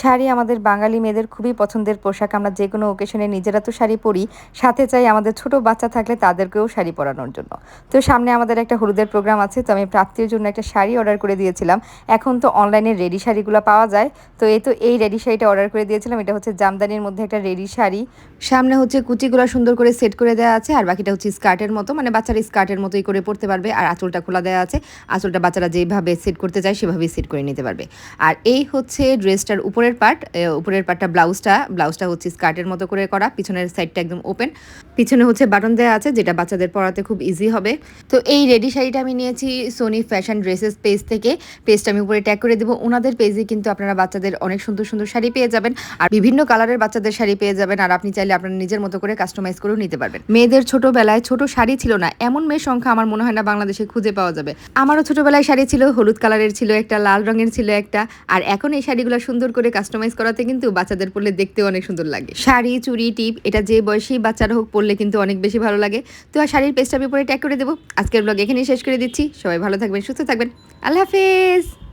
শাড়ি আমাদের বাঙালি মেয়েদের খুবই পছন্দের পোশাক। আমরা যে কোনো ওকেশনে নিজেরা তো শাড়ি পরি, সাথে চাই আমাদের ছোট বাচ্চা থাকলে তাদেরকেও শাড়ি পরানোর জন্য। তো সামনে আমাদের একটা হলুদের প্রোগ্রাম আছে, তো আমি প্রাপ্তির জন্য একটা শাড়ি অর্ডার করে দিয়েছিলাম। এখন তো অনলাইনে রেডি শাড়িগুলো পাওয়া যায়। তো এই তো এই রেডি শাড়িটা অর্ডার করে দিয়েছিলাম, এটা হচ্ছে জামদানির মধ্যে একটা রেডি শাড়ি। সামনে হচ্ছে কুচিগুলো সুন্দর করে সেট করে দেওয়া আছে, আর বাকিটা হচ্ছে স্কার্টের মতো। মানে বাচ্চারা স্কার্টের মতোই করে পড়তে পারবে, আর আঁচলটা খোলা দেওয়া আছে। আঁচলটা বাচ্চারা যেভাবে সেট করতে চায়, সেভাবেই সেট করে নিতে পারবে। আর এই হচ্ছে ড্রেসটার উপরের পার্ট উপরের পার্টটা ব্লাউজটা ব্লাউজটা হচ্ছে স্কার্টের মতো করে করা, পিছনের সাইডটা একদম ওপেন। পিছনে হচ্ছে বাটন দেওয়া আছে, যেটা বাচ্চাদের পরাতে খুব ইজি হবে। তো এই রেডি শাড়িটা আমি নিয়েছি সোনি ফ্যাশন ড্রেসেস পেজ থেকে। পেজটা আমি উপরে ট্যাগ করে দেবো। ওনাদের পেজে কিন্তু আপনারা বাচ্চাদের অনেক সুন্দর সুন্দর শাড়ি পেয়ে যাবেন। আর বিভিন্ন কালারের বাচ্চাদের শাড়ি পেয়ে যাবেন। আর আপনি চাইলে আপনার নিজের মতো করে কাস্টমাইজ করেও নিতে পারবেন। মেয়েদের ছোটবেলায় ছোট শাড়ি ছিল না। এমন মেয়ের সংখ্যা আমার মনে হয় না বাংলাদেশে খুঁজে পাওয়া যাবে। আমারও ছোটবেলায় শাড়ি ছিল, হলুদ কালারের ছিল একটা, লাল রঙের ছিল একটা। আর এখন এই শাড়িগুলো সুন্দর করে কাস্টমাইজ করাতে কিন্তু বাচ্চাদের পরলে দেখতে অনেক সুন্দর লাগে। শাড়ি, চুড়ি, টিপ, এটা যে বয়সী বাচ্চারা হোক পরলে কিন্তু অনেক বেশি ভালো লাগে। তো আর শাড়ির পেজটা আমি পরে ট্যাগ করে দেবো। আজকের ব্লগ এখানেই শেষ করে দিচ্ছি। সবাই ভালো থাকবেন, সুস্থ থাকবেন। আল্লাহ হাফেজ!